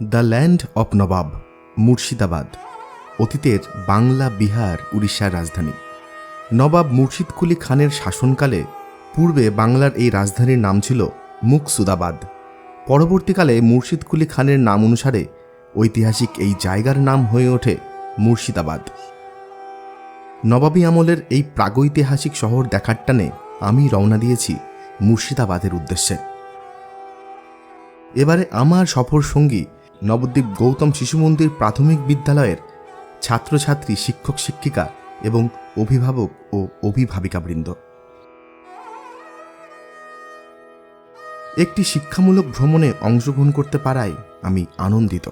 The land of Nawab, Murshidabad, অতীতের বাংলা, বিহার, উড়িষ্যার রাজধানী। নবাব মুর্শিদ কুলি খানের শাসনকালে পূর্বে বাংলার এই রাজধানীর নাম ছিল মুকসুদাবাদ। পরবর্তীকালে মুর্শিদ কুলি খানের নাম অনুসারে ঐতিহাসিক এই জায়গার নাম হয়ে ওঠে মুর্শিদাবাদ। নবাবী আমলের এই প্রাগৈতিহাসিক শহর দেখার টানে আমি রওনা দিয়েছি মুর্শিদাবাদের উদ্দেশ্যে। এবারে আমার সফর সঙ্গী নবদ্বীপ গৌতম শিশু মন্দির প্রাথমিক বিদ্যালয়ের ছাত্রছাত্রী, শিক্ষক, শিক্ষিকা এবং অভিভাবক ও অভিভাবিকাবৃন্দ। একটি শিক্ষামূলক ভ্রমণে অংশগ্রহণ করতে পারায় আমি আনন্দিত।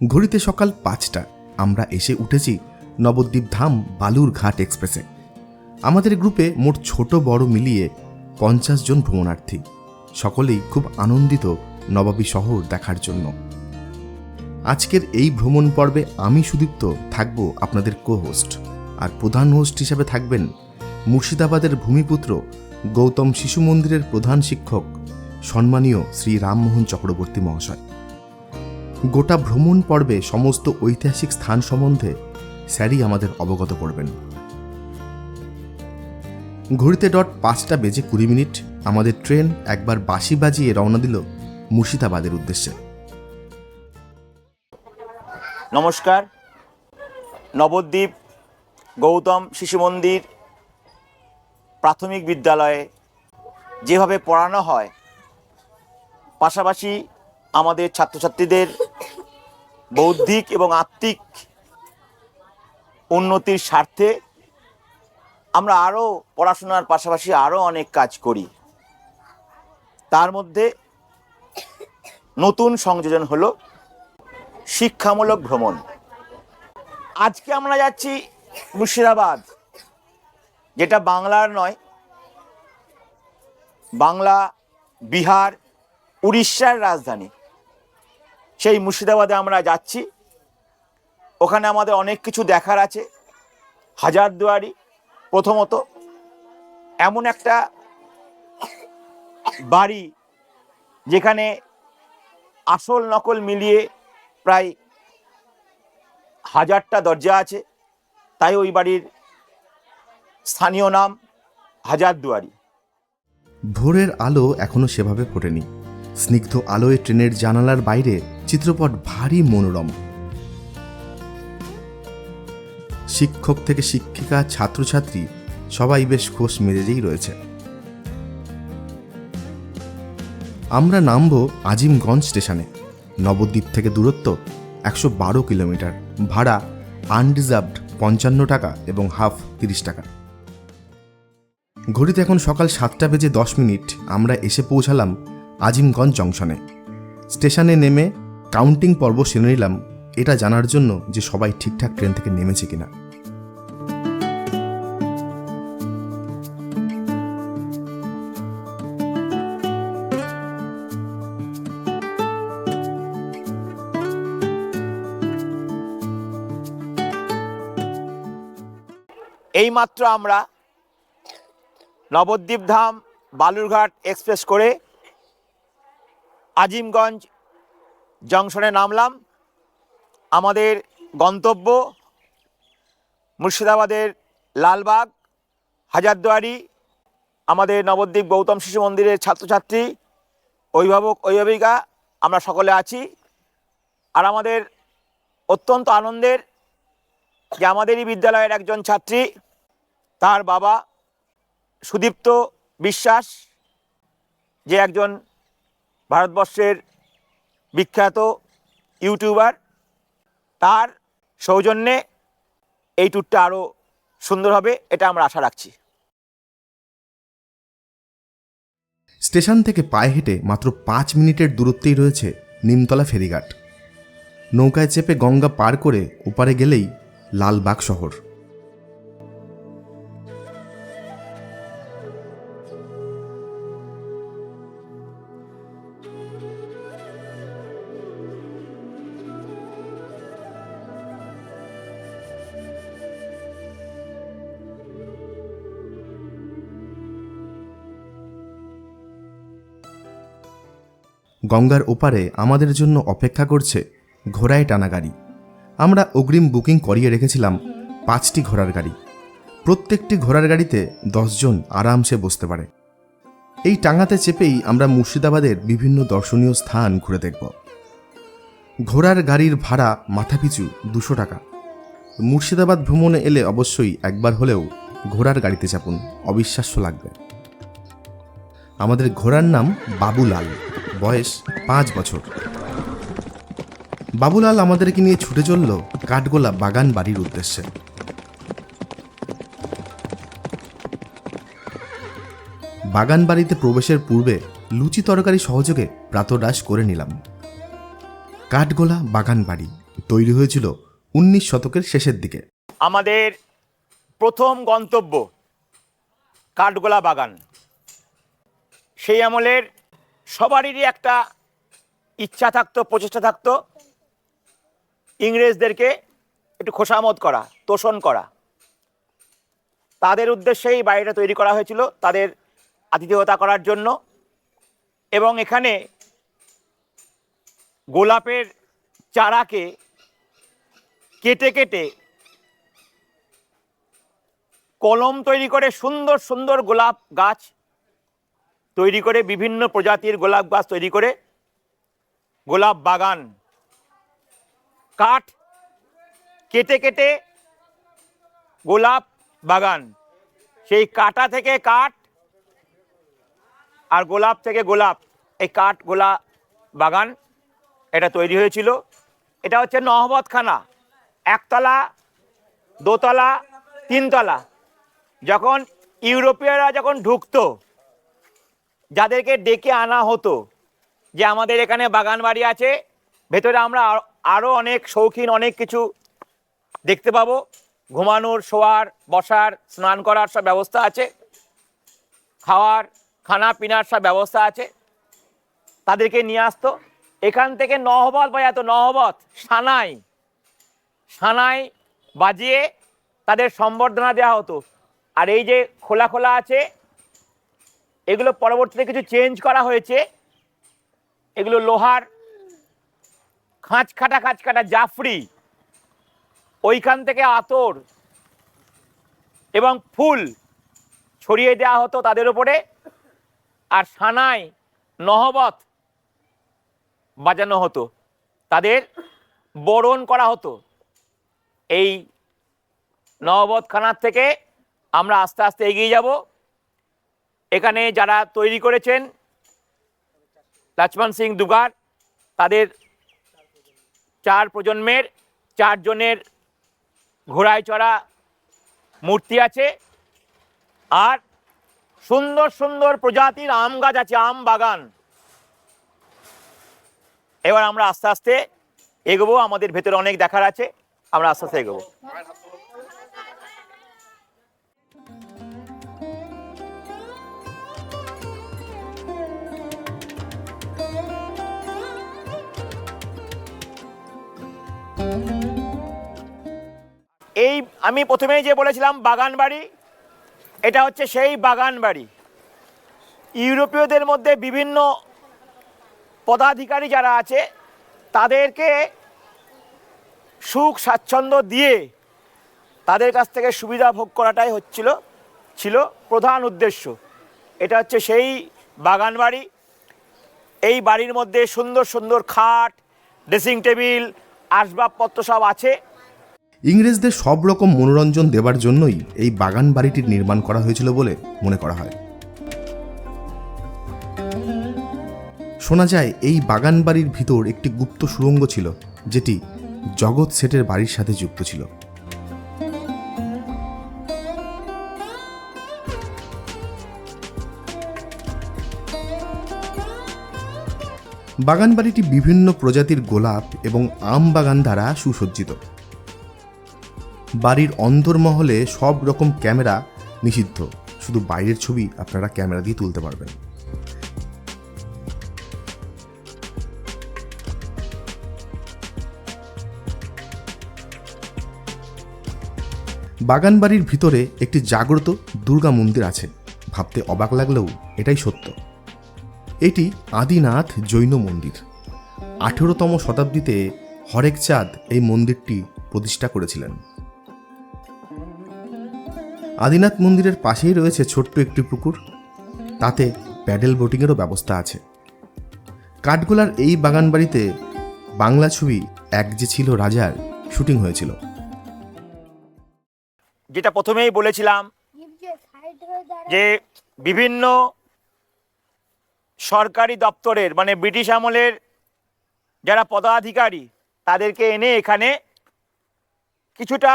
ঘড়িতে সকাল পাঁচটা, আমরা এসে উঠেছি নবদ্বীপ ধাম বালুর ঘাট এক্সপ্রেসে। আমাদের গ্রুপে মোট ছোট বড় মিলিয়ে পঞ্চাশ জন ভ্রমণার্থী। সকলেই খুব আনন্দিত নবাবী শহর দেখার জন্য। আজকের এই ভ্রমণ পর্বে আমি সুদীপ্ত থাকব আপনাদের কো হোস্ট আর প্রধান হোস্ট হিসাবে থাকবেন মুর্শিদাবাদের ভূমিপুত্র গৌতম শিশু মন্দিরের প্রধান শিক্ষক, সম্মানীয় শ্রী রামমোহন চক্রবর্তী মহাশয়। গোটা ভ্রমণ পর্বে সমস্ত ঐতিহাসিক স্থান সম্বন্ধে স্যারই আমাদের অবগত করবেন। ঘড়িতে ডট পাঁচটা বেজে কুড়ি মিনিট আমাদের ট্রেন একবার বাঁশি বাজিয়ে রওনা দিল মুর্শিদাবাদের উদ্দেশ্যে। নমস্কার। নবদ্বীপ গৌতম শিশু মন্দির প্রাথমিক বিদ্যালয়ে যেভাবে পড়ানো হয়, পাশাপাশি আমাদের ছাত্রছাত্রীদের বৌদ্ধিক এবং আত্মিক উন্নতির স্বার্থে আমরা আরও পড়াশোনার পাশাপাশি আরও অনেক কাজ করি। তার মধ্যে নতুন সংযোজন হলো শিক্ষামূলক ভ্রমণ। আজকে আমরা যাচ্ছি মুর্শিদাবাদ, যেটা বাংলার নয়, বাংলা, বিহার, উড়িষ্যার রাজধানী। সেই মুর্শিদাবাদে আমরা যাচ্ছি। ওখানে আমাদের অনেক কিছু দেখার আছে। হাজারদুয়ারি প্রথমত এমন একটা বাড়ি যেখানে আসল নকল মিলিয়ে প্রায় হাজারটা দরজা আছে। তাই ওই বাড়ির স্থানীয় নাম হাজারদুয়ারি। ভোরের আলো এখনও সেভাবে ফোটেনি। স্নিগ্ধ আলোয় ট্রেনের জানালার বাইরে চিত্রপট ভারী মনোরম। শিক্ষক থেকে শিক্ষিকা, ছাত্রছাত্রী, সবাই বেশ খোশ মেজাজেই রয়েছে। আমরা নামব আজিমগঞ্জ স্টেশনে। নবদ্বীপ থেকে দূরত্ব একশো বারো কিলোমিটার। ভাড়া আনরিজার্ভড পঞ্চান্ন টাকা এবং হাফ তিরিশ টাকা। ঘড়িতে এখন সকাল সাতটা বেজে দশ মিনিট। আমরা এসে পৌঁছালাম আজিমগঞ্জ জংশনে। স্টেশনে নেমে কাউন্টিং পর্ব সেরে নিলাম, এটা জানার জন্য যে সবাই ঠিকঠাক ট্রেন থেকে নেমেছে কিনা। এইমাত্র আমরা নবদ্বীপ ধাম, বালুরঘাট এক্সপ্রেস করে আজিমগঞ্জ জংশনে নামলাম। আমাদের গন্তব্য মুর্শিদাবাদের লালবাগ, হাজারদুয়ারি, আমাদের নবদ্বীপ গৌতম শিশু মন্দিরের ছাত্রছাত্রী, অভিভাবক, অভিভাবিকা, আমরা সকলে আছি। আর আমাদের অত্যন্ত আনন্দের যে আমাদেরই বিদ্যালয়ের একজন ছাত্রী, তার বাবা সুদীপ্ত বিশ্বাস, যে একজন ভারতবর্ষের বিখ্যাত ইউটিউবার। তার সৌজন্যে এই ট্যুরটা আরও সুন্দর হবে, এটা আমরা আশা রাখছি। স্টেশন থেকে পায়ে হেঁটে মাত্র পাঁচ মিনিটের দূরত্বেই রয়েছে নিমতলা ফেরিঘাট। নৌকায় চেপে গঙ্গা পার করে ওপারে গেলেই লালবাগ শহর। গঙ্গার ওপারে আমাদের জন্য অপেক্ষা করছে ঘোড়ায় টানা গাড়ি। আমরা অগ্রিম বুকিং করিয়ে রেখেছিলাম পাঁচটি ঘোড়ার গাড়ি। প্রত্যেকটি ঘোড়ার গাড়িতে দশজন আরামসে বসতে পারে। এই টাঙাতে চেপেই আমরা মুর্শিদাবাদের বিভিন্ন দর্শনীয় স্থান ঘুরে দেখব। ঘোড়ার গাড়ির ভাড়া মাথাপিছু দুশো টাকা। মুর্শিদাবাদ ভ্রমণে এলে অবশ্যই একবার হলেও ঘোড়ার গাড়িতে চাপুন, অবিশ্বাস্য লাগবে। আমাদের ঘোড়ার নাম বাবুলাল। বয়স পাঁচ বছর। বাবুলাল আমাদেরকে নিয়ে ছুটে চলল কাঠগোলা বাগান বাড়ির উদ্দেশ্যে। বাগান বাড়িতে প্রবেশের পূর্বে লুচি তরকারি সহযোগে প্রাতরাশ করে নিলাম। কাঠগোলা বাগান বাড়ি তৈরি হয়েছিল উনিশ শতকের শেষের দিকে। আমাদের প্রথম গন্তব্য কাঠগোলা বাগান। সেই আমলের সবারই একটা ইচ্ছা থাকতো, প্রচেষ্টা থাকতো ইংরেজদেরকে একটু খোসামত করা, তোষণ করা। তাদের উদ্দেশ্যেই বাড়িটা তৈরি করা হয়েছিল, তাদের আতিথেয়তা করার জন্য। এবং এখানে গোলাপের চারাকে কেটে কেটে কলম তৈরি করে সুন্দর সুন্দর গোলাপ গাছ তৈরি করে বিভিন্ন প্রজাতির গোলাপ গাছ তৈরি করে, গোলাপ বাগান। কাঠ কেটে কেটে গোলাপ বাগান। সেই কাটা থেকে কাঠ আর গোলাপ থেকে গোলাপ। এই কাঠ, গোলা, বাগান এটা তৈরি হয়েছিল। এটা হচ্ছে নহবতখানা। একতলা, দোতলা, তিনতলা। যখন ইউরোপীয়রা যখন ঢুকতো যাদেরকে ডেকে আনা হতো, যে আমাদের এখানে বাগান বাড়ি আছে, ভেতরে আমরা আর- আরও অনেক শৌখিন অনেক কিছু দেখতে পাবো। ঘুমানোর, শোয়ার, বসার, স্নান করার সব ব্যবস্থা আছে। খাওয়ার, খানা পিনার সব ব্যবস্থা আছে। তাদেরকে নিয়ে আসতো। এখান থেকে নহবত বাজাতো নহবত, সানাই সানাই বাজিয়ে তাদের সম্বর্ধনা দেওয়া হতো। আর এই যে খোলা খোলা আছে এগুলো পরবর্তীতে কিছু চেঞ্জ করা হয়েছে। এগুলো লোহার, খাঁচ খাটা খাঁচ কাটা জাফরি, ওইখান থেকে আতর এবং ফুল ছড়িয়ে দেওয়া হতো তাদের উপরে। আর সানায় নহবত বাজানো হতো। তাদের বরণ করা হতো। এই নহবতখানার থেকে আমরা আস্তে আস্তে এগিয়ে যাব। এখানে যারা তৈরি করেছেন লক্ষ্মণ সিং দুগার, তাদের চার প্রজন্মের, চারজনের ঘোড়ায় চড়া মূর্তি আছে। আর সুন্দর সুন্দর প্রজাতির আম গাছ আছে, আম বাগান। এবার আমরা আস্তে আস্তে এগোবো, আমাদের ভেতরে অনেক দেখার আছে, আমরা আস্তে আস্তে এগোবো। এই আমি প্রথমেই যে বলেছিলাম বাগান বাড়ি এটা হচ্ছে সেই বাগান বাড়ি ইউরোপীয়দের মধ্যে বিভিন্ন পদাধিকারী যারা আছে, তাদেরকে সুখ, স্বাচ্ছন্দ্য দিয়ে তাদের কাছ থেকে সুবিধা ভোগ করাটাই হচ্ছিল, ছিল প্রধান উদ্দেশ্য। এটা হচ্ছে সেই বাগান বাড়ি এই বাড়ির মধ্যে সুন্দর সুন্দর খাট, ড্রেসিং টেবিল, আসবাবপত্র সব আছে। ইংরেজদের সব রকম মনোরঞ্জন দেবার জন্যই এই বাগান বাড়িটির নির্মাণ করা হয়েছিল বলে মনে করা হয়। শোনা যায়, এই বাগান বাড়ির ভিতর একটি গুপ্ত সুড়ঙ্গ ছিল, যেটি জগৎ সেটের বাড়ির সাথে যুক্ত ছিল। বাগান বাড়িটি বিভিন্ন প্রজাতির গোলাপ এবং আম বাগান দ্বারা সুসজ্জিত। বাড়ির অন্দরমহলে সব রকম ক্যামেরা নিষিদ্ধ। শুধু বাইরের ছবি আপনারা ক্যামেরা দিয়ে তুলতে পারবেন। বাগান বাড়ির ভিতরে একটি জাগ্রত দুর্গা মন্দির আছে। ভাবতে অবাক লাগলেও এটাই সত্য। এটি আদিনাথ জৈন মন্দির। আঠেরোতম শতাব্দীতে হরেক চাঁদ এই মন্দিরটি প্রতিষ্ঠা করেছিলেন। আদিনাথ মন্দিরের পাশেই রয়েছে ছোট্ট একটি পুকুর। তাতে প্যাডেল বোটিংয়েরও ব্যবস্থা আছে। কাঠগোলার এই বাগানবাড়িতে বাংলা ছবি এক যে ছিল রাজার, শুটিং হয়েছিল। যেটা প্রথমেই বলেছিলাম যে বিভিন্ন সরকারি দপ্তরের মানে ব্রিটিশ আমলের যারা পদাধিকারী, তাদেরকে এনে এখানে কিছুটা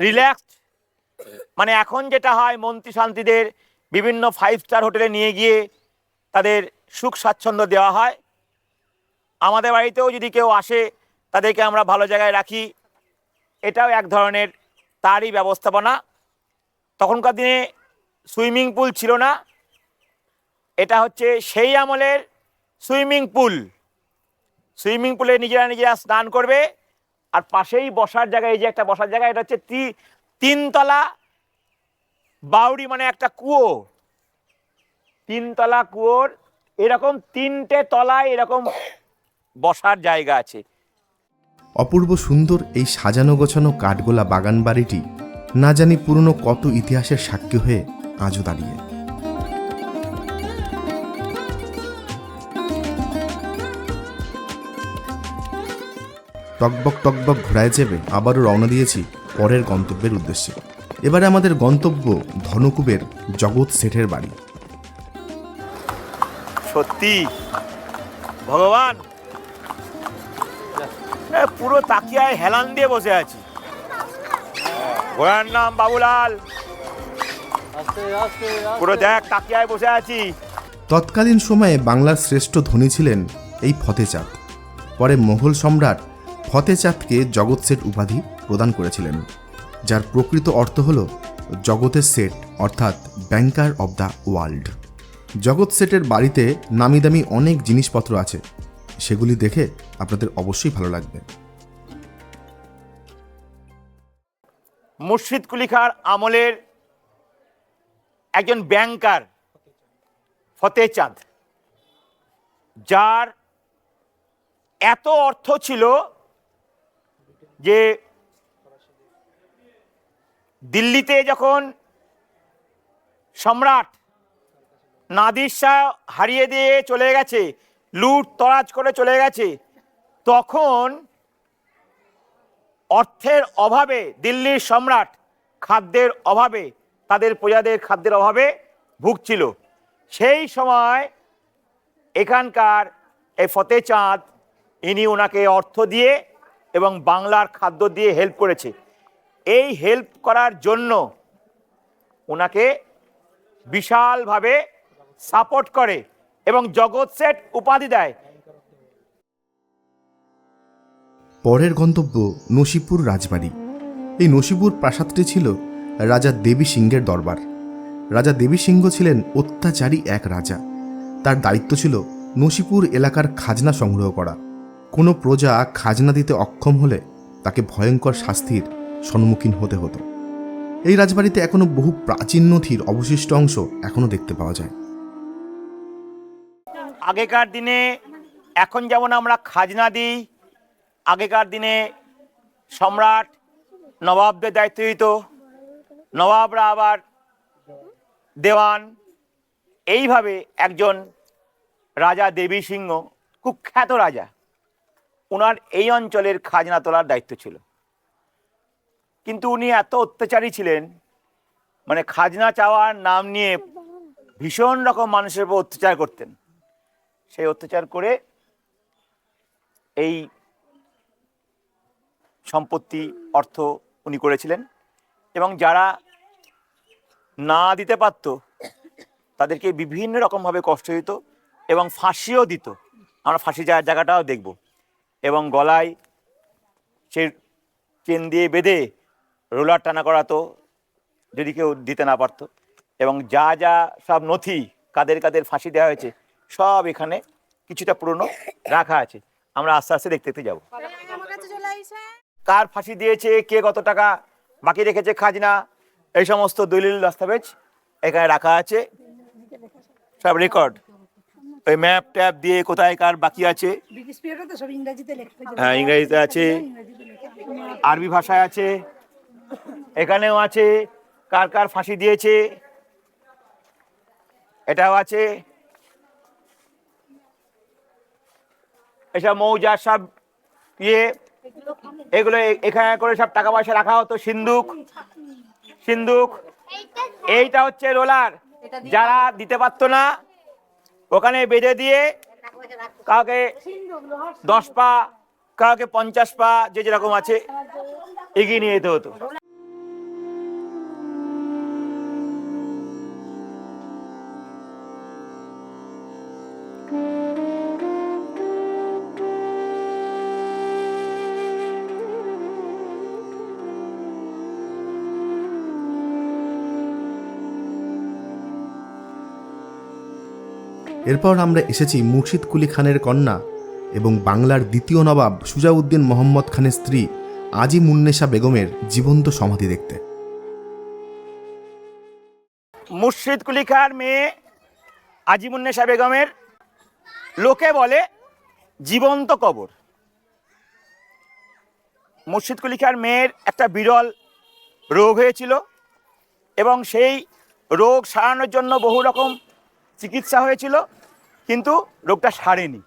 রিল্যাক্সড মানে এখন যেটা হয় মন্ত্রী শান্তিদের বিভিন্ন ফাইভ স্টার হোটেলে নিয়ে গিয়ে তাদের সুখ স্বাচ্ছন্দ্য দেওয়া হয়। আমাদের বাড়িতেও যদি কেউ আসে, তাদেরকে আমরা ভালো জায়গায় রাখি। এটাও এক ধরনের তারই ব্যবস্থাপনা। তখনকার দিনে সুইমিং পুল ছিল না। এটা হচ্ছে সেই আমলের সুইমিং পুল। সুইমিং পুলে নিজেরা নিজেরা স্নান করবে। আর পাশেই বসার জায়গায়, এই যে একটা বসার জায়গা, এটা হচ্ছে তি তিনতলা বাউরি মানে একটা কুয়ো। তিনতলা কুয়োর এরকম তিনটে তলায় এরকম বসার জায়গা আছে। অপূর্ব সুন্দর এই সাজানো গোছানো কাঠগোলা বাগান বাড়িটি না জানি পুরনো কত ইতিহাসের সাক্ষী হয়ে আজও দাঁড়িয়ে। টকবক টকবক ঘোড়ায় চেপে আবারও রওনা দিয়েছি পরের গন্তব্যের উদ্দেশ্যে। এবারে আমাদের গন্তব্য ধনকুবের জগৎ শেঠের বাড়ি। সত্যি? ভগবান! পুরো তাকিয়ায় হেলান দিয়ে বসে আছি। ঘোড়ার নাম বাবুলাল। পুরো দেখ তাকিয়ায় বসে আছি। তৎকালীন সময়ে বাংলার শ্রেষ্ঠ ধনী ছিলেন এই ফতেচাঁদ। পরে মোগল সম্রাট ফতেচাঁদকে জগৎ সেট উপাধি প্রদান করেছিলেন, যার প্রকৃত অর্থ হল জগতের সেট, অর্থাৎ ব্যাংকার অব দ্য ওয়ার্ল্ড জগৎ সেটের বাড়িতে নামি দামি অনেক জিনিসপত্র আছে, সেগুলি দেখে আপনাদের অবশ্যই ভালো লাগবে। মুর্শিদ কুলি খাঁর আমলের একজন ব্যাংকার ফতেহ চাঁদ যার এত অর্থ ছিল যে দিল্লিতে যখন সম্রাট নাদির শাহ হারিয়ে দিয়ে চলে গেছে, লুট, তরাজ করে চলে গেছে, তখন অর্থের অভাবে দিল্লির সম্রাট খাদ্যের অভাবে, তাদের প্রজাদের খাদ্যের অভাবে ভুগছিল। সেই সময় এখানকার এই ফতে চাঁদ, ইনি ওনাকে অর্থ দিয়ে এবং বাংলার খাদ্য দিয়ে হেল্প করেছে। এই হেল্প করার জন্য ওনাকে বিশালভাবে সাপোর্ট করে এবং জগৎ সেট উপাধি দেয়। পরের গন্তব্য নসিপুর রাজবাড়ি। এই নসিপুর প্রাসাদটি ছিল রাজা দেবী সিংহের দরবার। রাজা দেবী সিংহ ছিলেন অত্যাচারী এক রাজা। তার দায়িত্ব ছিল নসিপুর এলাকার খাজনা সংগ্রহ করা। কোনো প্রজা খাজনা দিতে অক্ষম হলে তাকে ভয়ঙ্কর শাস্তির সম্মুখীন হতে হতো। এই রাজবাড়িতে এখনও বহু প্রাচীন নথির অবশিষ্ট অংশ এখনও দেখতে পাওয়া যায়। আগেকার দিনে এখন যেমন আমরা খাজনা দিই, আগেকার দিনে সম্রাট নবাবদের দায়িত্ব দিত, নবাবরা আবার দেওয়ান। এইভাবে একজন রাজা দেবী সিংহ, কুখ্যাত রাজা ওনার এই অঞ্চলের খাজনা তোলার দায়িত্ব ছিল। কিন্তু উনি এত অত্যাচারী ছিলেন মানে খাজনা চাওয়ার নাম নিয়ে ভীষণ রকম মানুষের উপর অত্যাচার করতেন। সেই অত্যাচার করে এই সম্পত্তি, অর্থ উনি করেছিলেন এবং যারা না দিতে পারতো, তাদেরকে বিভিন্ন রকমভাবে কষ্ট দিত এবং ফাঁসিও দিত। আমরা ফাঁসি যাওয়ার জায়গাটাও দেখব। এবং গলায় সে চেন দিয়ে বেঁধে রোলার টানা করাতো, যদি কেউ দিতে না পারতো। এবং যা যা সব নথি, কাদের কাদের ফাঁসি দেওয়া হয়েছে, সব এখানে কিছুটা পুরনো রাখা আছে। আমরা আস্তে আস্তে দেখতে দেখতে যাব। কার ফাঁসি দিয়েছে, কে কত টাকা বাকি রেখেছে, খাজনা, এই সমস্ত দলিল, দস্তাবেজ এখানে রাখা আছে। সব রেকর্ড। ওই ম্যাপ ট্যাপ দিয়ে কোথায় কার বাকি আছে? ব্রিটিশ পিরিয়ডে তো সব ইংরেজিতে লেখা হ্যাঁ, ইংরেজিতে আছে। আরবি ভাষায় আছে। এখানেও আছে। কার কার ফাঁসি দিয়েছে? এটাও আছে। এসব মৌজার সব ইয়ে এগুলো এখানে করে সব টাকা পয়সা রাখা হতো সিন্ধুক। সিন্ধুক। এইটা হচ্ছে রোলার। যারা দিতে পারতো না ওখানে বেঁধে দিয়ে কাউকে দশ পা, কাউকে পঞ্চাশ পা, যে যেরকম আছে এগিয়ে নিয়ে যেতে হতো। এরপর আমরা এসেছি মুর্শিদ কুলি খানের কন্যা এবং বাংলার দ্বিতীয় নবাব সুজাউদ্দিন মোহাম্মদ খানের স্ত্রী আজি মুন্নেশা বেগমের জীবন্ত সমাধি দেখতে। মুর্শিদ কুলি খান মেয়ে আজি আজিমুন্নেশা বেগমের লোকে বলে জীবন্ত কবর। মুর্শিদ কুলি খার মেয়ের একটা বিরল রোগ হয়েছিল এবং সেই রোগ সারানোর জন্য বহু রকম চিকিৎসা হয়েছিল। কিন্তু রোগটা সারেনি।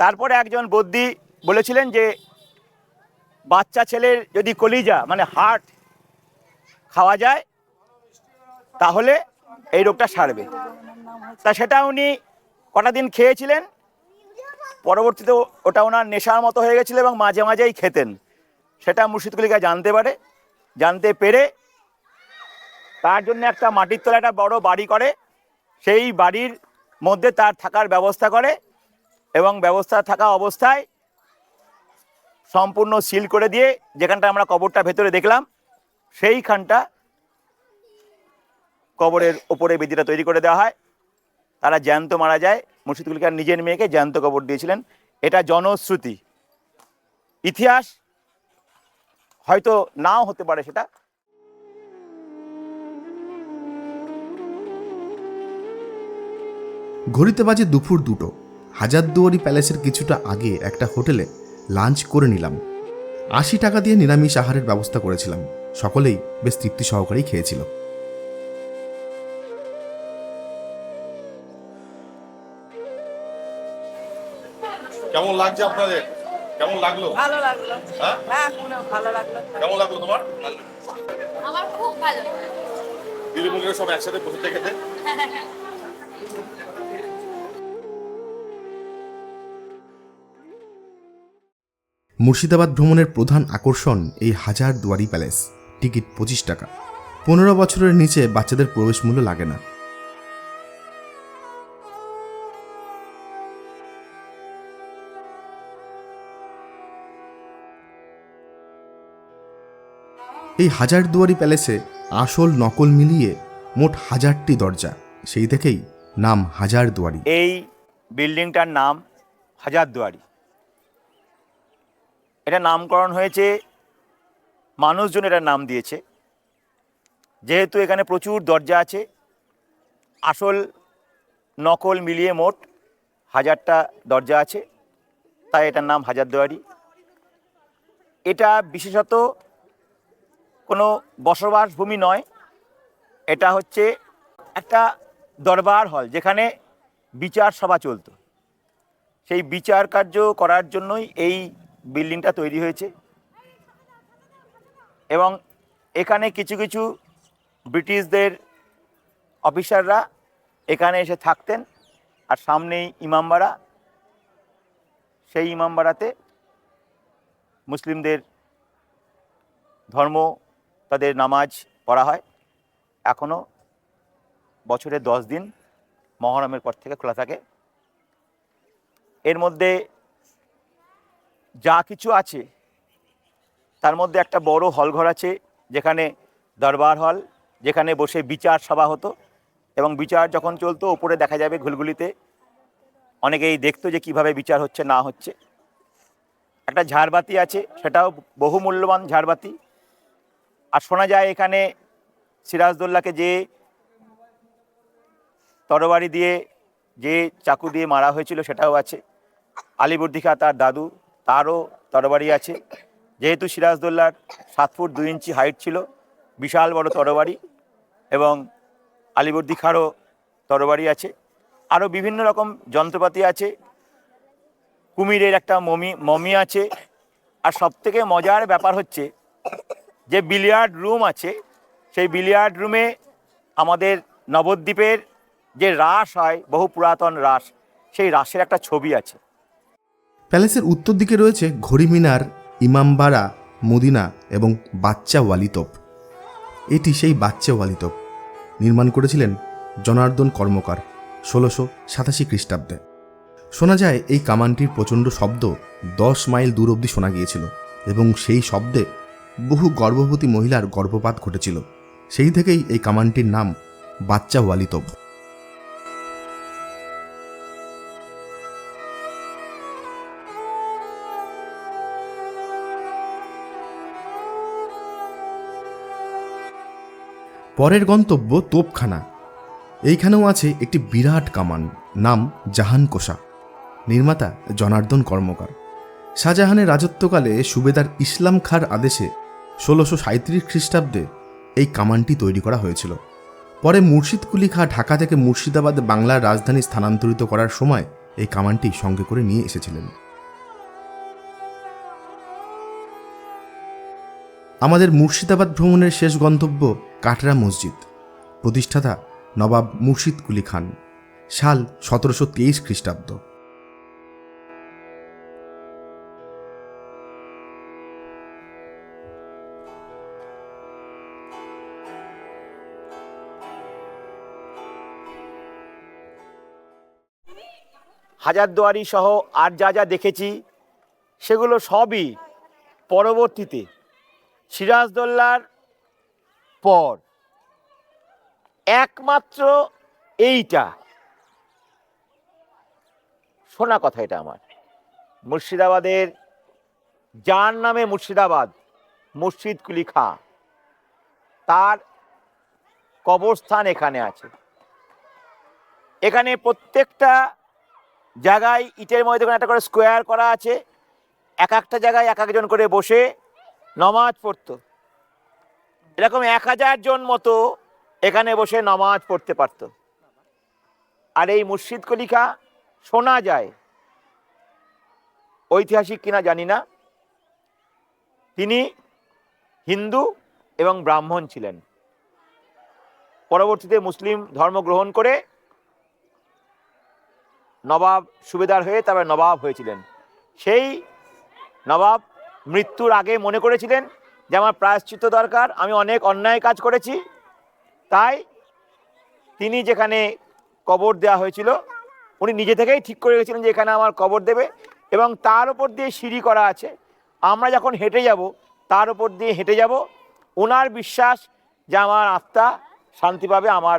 তারপরে একজন বদ্যি বলেছিলেন যে, বাচ্চা ছেলের যদি কলিজা মানে হার্ট খাওয়া যায়, তাহলে এই রোগটা সারবে। তা সেটা উনি কটা দিন খেয়েছিলেন পরবর্তীতে ওটা ওনার নেশার মতো হয়ে গেছিল এবং মাঝে মাঝেই খেতেন। সেটা মুর্শিদ কলিকা জানতে পারে, জানতে পেরে তার জন্য একটা মাটির তলা একটা বড় বাড়ি করে, সেই বাড়ির মধ্যে তার থাকার ব্যবস্থা করে এবং ব্যবস্থা থাকা অবস্থায় সম্পূর্ণ সিল করে দিয়ে যেখানটা আমরা কবরটা ভেতরে দেখলাম, সেইখানটা কবরের ওপরে বেদিটা তৈরি করে দেওয়া হয়। তারা জ্যান্ত মারা যায়। মুর্শিদ কুলি খান নিজের মেয়েকে জ্যান্ত কবর দিয়েছিলেন। এটা জনশ্রুতি। ইতিহাস হয়তো নাও হতে পারে সেটা ঘড়িতে বাজে দুপুর দুটো। হাজারদুয়ারি প্যালেসের কিছুটা আগে একটা হোটেলে লাঞ্চ করে নিলাম। আশি টাকা দিয়ে নিরামিষ আহারের ব্যবস্থা করেছিলাম। সকলেই বেশ তৃপ্তি সহকারেই খেয়েছিল। কেমন লাগছে আপনাদের? কেমন লাগল? ভালো লাগল। হ্যাঁ? হ্যাঁ ভালো লাগল। কেমন লাগল তোমার? আমার খুব ভালো দিদিমণিরা সব একসাথে বসে খেতে মুর্শিদাবাদ ভ্রমণের প্রধান আকর্ষণ এই হাজার দুয়ারি প্যালেস। টিকিট পঁচিশ টাকা। পনেরো বছরের নিচে বাচ্চাদের প্রবেশ মূল্য লাগে না। এই হাজার দুয়ারি প্যালেসে আসল নকল মিলিয়ে মোট হাজারটি দরজা। সেই থেকেই নাম হাজার দুয়ারি। এই বিল্ডিংটার নাম হাজারদুয়ারি এটা নামকরণ হয়েছে, মানুষজন এটার নাম দিয়েছে। যেহেতু এখানে প্রচুর দরজা আছে, আসল নকল মিলিয়ে মোট হাজারটা দরজা আছে, তাই এটার নাম হাজারদুয়ারি। এটা বিশেষত কোনো বসবাস ভূমি নয়, এটা হচ্ছে একটা দরবার হল যেখানে বিচার সভা চলতো। সেই বিচার কার্য করার জন্যই এই বিল্ডিংটা তৈরি হয়েছে। এবং এখানে কিছু কিছু ব্রিটিশদের অফিসাররা এখানে এসে থাকতেন আর সামনেই ইমামবাড়া। সেই ইমামবাড়াতে মুসলিমদের ধর্ম, তাদের নামাজ পড়া হয়। এখনও বছরে দশ দিন মহরমের পর থেকে খোলা থাকে। এর মধ্যে যা কিছু আছে, তার মধ্যে একটা বড় হল ঘর আছে, যেখানে দরবার হল, যেখানে বসে বিচার সভা হতো এবং বিচার যখন চলতো ওপরে দেখা যাবে ঘুলগুলিতে অনেকেই দেখতো যে কীভাবে বিচার হচ্ছে, না হচ্ছে। একটা ঝাড়বাতি আছে, সেটাও বহু মূল্যবান ঝাড়বাতি। আর শোনা যায় এখানে সিরাজদৌল্লাকে যে তরবারি দিয়ে যে চাকু দিয়ে মারা হয়েছিল, সেটাও আছে। আলিবর্দিখা তার দাদু তারও তরবারি আছে। যেহেতু সিরাজদৌল্লার সাত ফুট দুই ইঞ্চি হাইট ছিল, বিশাল বড় তরবারি এবং আলিবর্দি খাঁরও তরবারি আছে। আরও বিভিন্ন রকম যন্ত্রপাতি আছে। কুমিরের একটা মমি মমি আছে। আর সবথেকে মজার ব্যাপার হচ্ছে যে বিলিয়ার্ড রুম আছে, সেই বিলিয়ার্ড রুমে আমাদের নবদ্বীপের যে রাস হয়, বহু পুরাতন রাস, সেই রাসের একটা ছবি আছে। প্যালেসের উত্তর দিকে রয়েছে ঘড়ি মিনার, ইমামবাড়া, মদিনা এবং বাচ্চা ওয়ালিতপ এটি সেই বাচ্চা ওয়ালিতপ নির্মাণ করেছিলেন জনার্দন কর্মকার ষোলোশো সাতাশি খ্রিস্টাব্দে। শোনা যায়, এই কামানটির প্রচণ্ড শব্দ দশ মাইল দূর অবধি শোনা গিয়েছিল এবং সেই শব্দে বহু গর্ভবতী মহিলার গর্ভপাত ঘটেছিল। সেই থেকেই এই কামানটির নাম বাচ্চা ওয়ালিতোপ পরের গন্তব্য তোপখানা। এইখানেও আছে একটি বিরাট কামান, নাম জাহান কোষা। নির্মাতা জনার্দন কর্মকার। শাহজাহানের রাজত্বকালে সুবেদার ইসলাম খাঁর আদেশে ষোলোশো সাঁত্রিশ খ্রিস্টাব্দে এই কামানটি তৈরি করা হয়েছিল। পরে মুর্শিদ কুলি খাঁ ঢাকা থেকে মুর্শিদাবাদ বাংলার রাজধানী স্থানান্তরিত করার সময় এই কামানটি সঙ্গে করে নিয়ে এসেছিলেন। আমাদের মুর্শিদাবাদ ভ্রমণের শেষ গন্তব্য কাটরা মসজিদ। প্রতিষ্ঠাতা নবাব মুর্শিদ কুলি খান। সাল সতেরোশো তেইশ খ্রিস্টাব্দ। হাজারদুয়ারি সহ আর যা যা দেখেছি, সেগুলো সবই পরবর্তীতে সিরাজদৌল্লার পর। একমাত্র এইটা। শোনা কথা এটা আমার। মুর্শিদাবাদের যার নামে মুর্শিদাবাদ মুর্শিদ কুলি খা তার কবরস্থান এখানে আছে। এখানে প্রত্যেকটা জায়গায় ইটের মধ্যে একটা করে স্কোয়ার করা আছে। এক একটা জায়গায় এক একজন করে বসে নমাজ পড়তো। এরকম এক হাজার জন মতো এখানে বসে নমাজ পড়তে পারত। আর এই মুর্শিদ কলিকা শোনা যায়। ঐতিহাসিক কিনা জানি না। তিনি হিন্দু এবং ব্রাহ্মণ ছিলেন। পরবর্তীতে মুসলিম ধর্ম গ্রহণ করে নবাব সুবেদার হয়ে তারপরে নবাব হয়েছিলেন। সেই নবাব মৃত্যুর আগে মনে করেছিলেন যে আমার প্রায়শ্চিত্ত দরকার, আমি অনেক অন্যায় কাজ করেছি। তাই তিনি যেখানে কবর দেওয়া হয়েছিল, উনি নিজে থেকেই ঠিক করে গেছিলেন যে এখানে আমার কবর দেবে এবং তার উপর দিয়ে সিঁড়ি করা আছে। আমরা যখন হেঁটে যাব, তার উপর দিয়ে হেঁটে যাব ওনার বিশ্বাস যে আমার আত্মা শান্তি পাবে আমার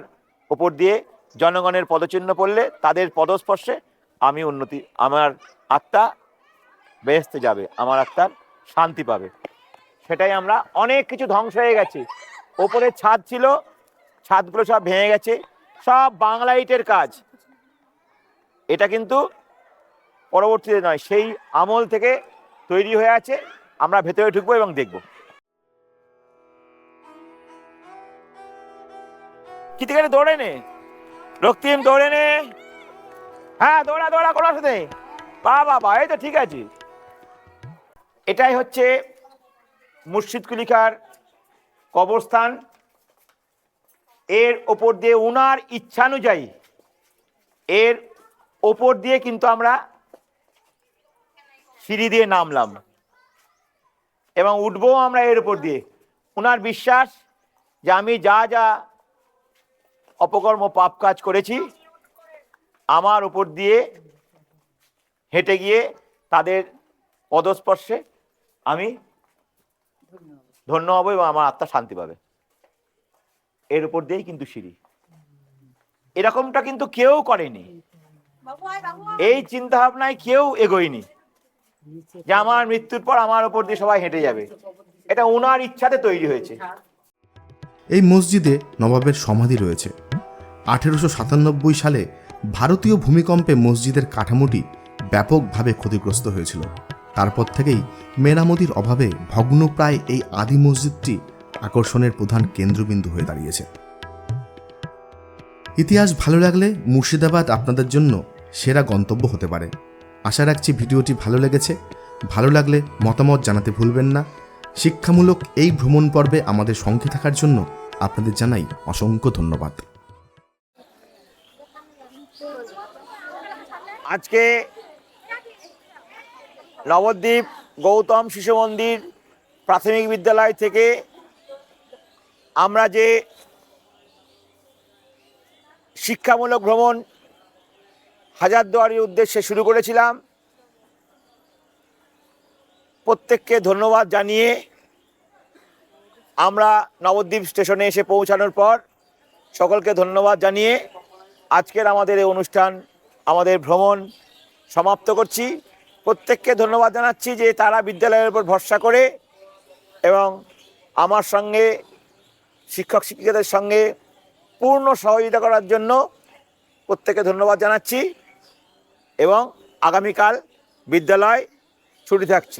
ওপর দিয়ে। জনগণের পদচিহ্ন পড়লে তাদের পদস্পর্শে আমি উন্নতি, আমার আত্মা বেহেস্তে যাবে, আমার আত্মার শান্তি পাবে। সেটাই আমরা অনেক কিছু ধ্বংস হয়ে গেছে। ওপরে ছাদ ছিল, ছাদগুলো সব ভেঙে গেছে, সব বাংলা ইটের কাজ। এটা কিন্তু পরবর্তীতে নয়, সেই আমল থেকে তৈরি হয়ে আছে। আমরা ভেতরে ঢুকবো এবং দেখব। কি থেকে দৌড়ে নে। রক্তিম, দৌড়ে নে। হ্যাঁ দৌড়া দৌড়া, কোনো সাথে বা বাবা এই তো ঠিক আছে। এটাই হচ্ছে মুর্শিদ কুলিকার কবরস্থান। এর ওপর দিয়ে উনার ইচ্ছানুযায়ী, এর ওপর দিয়ে কিন্তু আমরা সিঁড়ি দিয়ে নামলাম। এবং উঠবো আমরা এর উপর দিয়ে। উনার বিশ্বাস যে আমি যা যা অপকর্ম, পাপ কাজ করেছি, আমার উপর দিয়ে হেঁটে গিয়ে তাদের পদস্পর্শে আমি ধন্য হব এবং আমার আত্মা শান্তি পাবে। এর উপর দিয়েই কিন্তু সিঁড়ি। এরকমটা কিন্তু কেউ করেনি। এই চিন্তা ভাবনায় কেউ এগোয়নি যে আমার মৃত্যুর পর আমার উপর দিয়ে সবাই হেঁটে যাবে। এটা ওনার ইচ্ছাতে তৈরি হয়েছে। এই মসজিদে নবাবের সমাধি রয়েছে। আঠেরোশো সাতানব্বই সালে ভারতীয় ভূমিকম্পে মসজিদের কাঠামোটি ব্যাপকভাবে ক্ষতিগ্রস্ত হয়েছিল। তারপর থেকেই মেরামতির অভাবে ভগ্নপ্রায় এই আদি মসজিদটি আকর্ষণের প্রধান কেন্দ্রবিন্দু হয়ে দাঁড়িয়েছে। ইতিহাস ভালো লাগলে মুর্শিদাবাদ আপনাদের জন্য সেরা গন্তব্য হতে পারে। আশা রাখছি ভিডিওটি ভালো লেগেছে। ভালো লাগলে মতামত জানাতে ভুলবেন না। শিক্ষামূলক এই ভ্রমণ পর্বে আমাদের সঙ্গে থাকার জন্য আপনাদের জানাই অসংখ্য ধন্যবাদ। আজকে নবদ্বীপ, গৌতম শিশু মন্দির, প্রাথমিক বিদ্যালয় থেকে আমরা যে শিক্ষামূলক ভ্রমণ হাজারদুয়ারির উদ্দেশ্যে শুরু করেছিলাম, প্রত্যেককে ধন্যবাদ জানিয়ে আমরা নবদ্বীপ স্টেশনে এসে পৌঁছানোর পর সকলকে ধন্যবাদ জানিয়ে আজকের আমাদের এই অনুষ্ঠান, আমাদের ভ্রমণ সমাপ্ত করছি। প্রত্যেককে ধন্যবাদ জানাচ্ছি যে তারা বিদ্যালয়ের উপর ভরসা করে এবং আমার সঙ্গে শিক্ষক শিক্ষিকাদের সঙ্গে পূর্ণ সহযোগিতা করার জন্য প্রত্যেকে ধন্যবাদ জানাচ্ছি এবং আগামীকাল বিদ্যালয় ছুটি থাকছে।